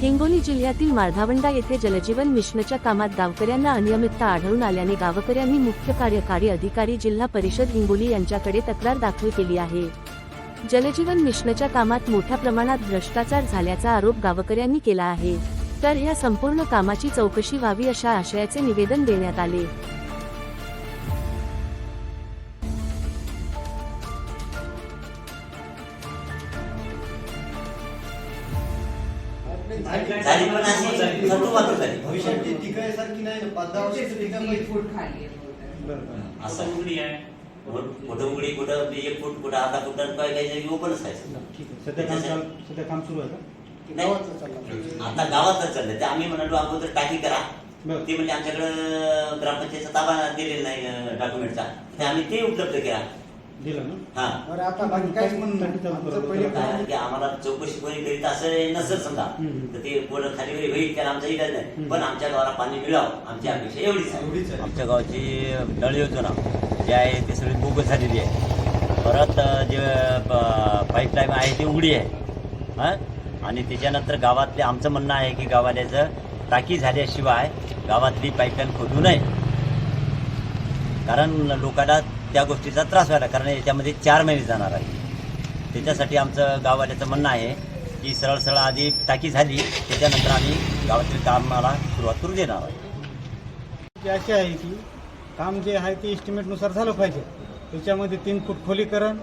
हिंगोली जिल्ह्यातील माळधावंडा येथे जलजीवन मिशनच्या कामात गावकऱ्यांना अनियमितता आढळून आल्याने गावकऱ्यांनी मुख्य कार्यकारी अधिकारी जिल्हा परिषद हिंगोली यांच्याकडे तक्रार दाखल केली आहे. जलजीवन मिशनच्या कामात मोठ्या प्रमाणात भ्रष्टाचार झाल्याचा आरोप गावकऱ्यांनी केला आहे. तर ह्या संपूर्ण कामाची चौकशी व्हावी अशा आशयाचे निवेदन देण्यात आले. झाली पण अशी झाली नाही पाच दहा वर्षाची फूट खाली असं उघडी आहे कुठं उघडी कुठं एक फूट कुठं आता कुठं काही ओपनच आहे सध्या काम सध्या काम सुरू आहे आता गावातच चाललंय ते आम्ही म्हणालो अगोदर टाकी करा ते म्हणजे आमच्याकडं ग्रामपंचायतचा ताबा दिलेला नाही डॉक्युमेंटचा ते आम्ही ते उपलब्ध केला. दिलं ना? हा. बरं आता बाकी काहीच म्हणून टाकी चालू आमचं करा. पहिले कारण की आम्हाला चौकशी कोणी करीत असं नसेल समजा. हम्म. तर ते पुढं खाली वरी होईल त्याला आमचा इलाज नाही. हम्म. पण आमच्या गावाला पाणी मिळावं. आमची अपेक्षा एवढीच एवढीच आहे. आहे. आमच्या गावची नळ योजना जी आहे ती सगळी बोगस झालेली आहे. परत अं, जे पाईपलाईन आहे ती उघडी आहे. हां? आणि त्याच्यानंतर गावातले आमचं म्हणणं आहे की गावाल्याचं टाकी झाल्याशिवाय गावातली पाईपलाईन खोदू नये. कारण लोकांना त्या गोष्टीचा त्रास व्हायला कारण याच्यामध्ये चार महिने जाणार आहे. त्याच्यासाठी आमचं गाववाल्याचं म्हणणं आहे की सरळ सरळ आधी टाकी झाली त्याच्यानंतर आम्ही गावातील कामाला सुरुवात करू देणार आहे. अशी आहे की काम जे आहे ते इस्टिमेटनुसार झालं पाहिजे. त्याच्यामध्ये तीन फूट खोलीकरण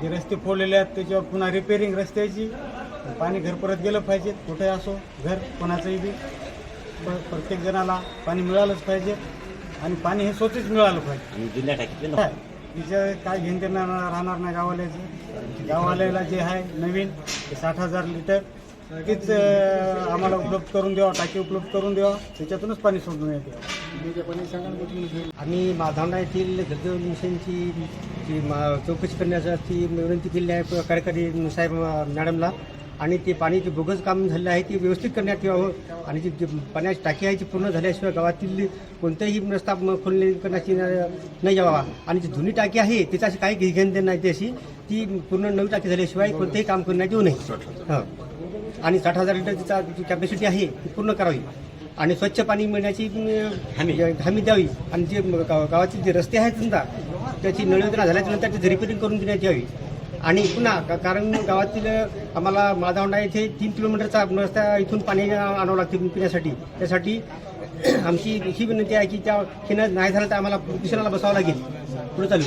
जे रस्ते फोडलेले आहेत त्याच्यावर पुन्हा रिपेरिंग रस्त्याची पाणी घर परत गेलं पाहिजे कुठे असो घर कोणाचंही बी. प्रत्येक जणाला पाणी मिळालंच पाहिजे. आणि पाणी हे स्वतःच मिळालं पाहिजे. आणि जुन्या टाकीतले काय तिचं काय राहणार नाही गावाल्याचं गावाल्याला जे आहे नवीन ते साठ हजार लिटर तेच अं, आम्हाला उपलब्ध करून द्यावा टाकी उपलब्ध करून द्यावा. त्याच्यातूनच पाणी सोडून येते आम्ही माधावडा येथील जलजीवन मिशनची जी मा- चौकशी करण्यासाठी विनंती केली आहे कार्यकारी साहेब मॅडमला. आणि ते पाणी जे बोगस काम झालेलं आहे ते व्यवस्थित करण्यात यावं. आणि जी जी पाण्याची टाकी आहे ती पूर्ण झाल्याशिवाय गावातील कोणत्याही रस्ता खोलणे करण्याची नाही यावा. आणि जी जुनी टाकी आहे त्याच्याशी काही घेण देणं नाही त्याशी ती पूर्ण नवी टाकी झाल्याशिवाय कोणतेही काम करण्यात येऊ नये. हं. आणि साठ हजार लिटरचा जी कॅपॅसिटी आहे ती पूर्ण करावी. आणि स्वच्छ पाणी मिळण्याची हमी. द्यावी. आणि जे गावाचे जे रस्ते आहेत समजा त्याची नळयोजना झाल्याच्यानंतर त्याची रिपेरिंग करून देण्यात यावी. आणि पुन्हा का- कारण गावातील आम्हाला माधावंडा येथे तीन किलोमीटरचा रस्ता इथून पाणी आणावं लागते पिण्यासाठी. त्यासाठी आमची ही विनंती आहे की त्या खिनं नाही झालं तर आम्हाला किशनाला बसावं लागेल. पुढे चालू.